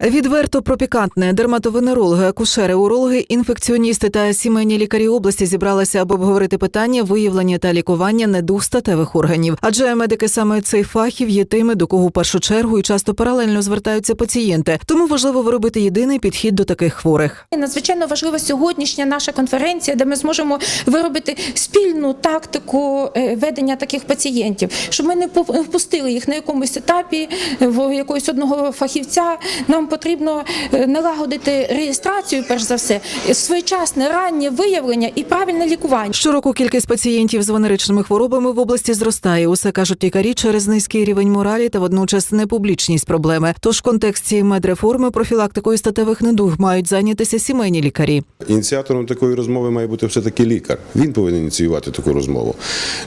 Відверто про пікантне дерматовенерологи, акушери, урологи, інфекціоністи та сімейні лікарі області зібралися, аби обговорити питання виявлення та лікування недуг статевих органів. Адже медики саме цей фахів є тими, до кого в першу чергу і часто паралельно звертаються пацієнти. Тому важливо виробити єдиний підхід до таких хворих. Надзвичайно важлива сьогоднішня наша конференція, де ми зможемо виробити спільну тактику е, ведення таких пацієнтів, щоб ми не пу- впустили їх на якомусь етапі в якогось одного фахівця. Нам потрібно е, налагодити реєстрацію, перш за все, своєчасне раннє виявлення і правильне лікування. Щороку кількість пацієнтів з венеричними хворобами в області зростає. Усе кажуть лікарі через низький рівень моралі та водночас непублічність проблеми. Тож в контексті медреформи профілактикою статевих недуг мають зайнятися сімейні лікарі. Ініціатором такої розмови має бути все-таки лікар. Він повинен ініціювати таку розмову.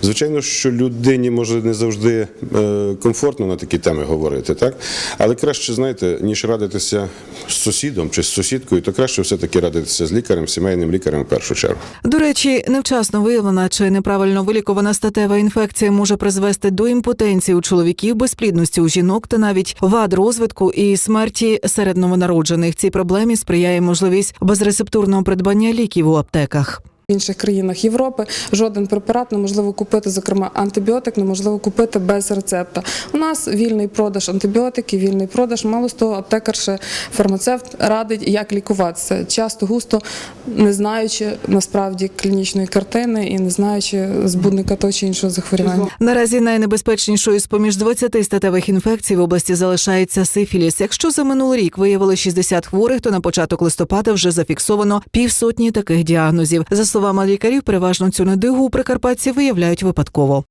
Звичайно, що людині може не завжди е, комфортно на такі теми говорити, так? Але краще, знаєте, ніж радитися з сусідом чи з сусідкою, то краще все-таки радитися з лікарем, сімейним лікарем в першу чергу. До речі, невчасно виявлена чи неправильно вилікувана статева інфекція може призвести до імпотенції у чоловіків, безплідності у жінок та навіть вад розвитку і смерті серед новонароджених. Цій проблемі сприяє можливість безрецептурного придбання ліків у аптеках. Інших країнах Європи жоден препарат неможливо купити, зокрема антибіотик, неможливо купити без рецепта. У нас вільний продаж антибіотиків, вільний продаж. Мало з того, аптекар ще фармацевт радить, як лікуватися. Часто густо не знаючи насправді клінічної картини і не знаючи збудника того чи іншого захворювання. Наразі найнебезпечнішою з поміж 20 статевих інфекцій в області залишається сифіліс. Якщо за минулий рік виявили 60 хворих, то на початок листопада вже зафіксовано півсотні таких діагнозів. За словами лікарів, переважно цю недигу у прикарпатці виявляють випадково.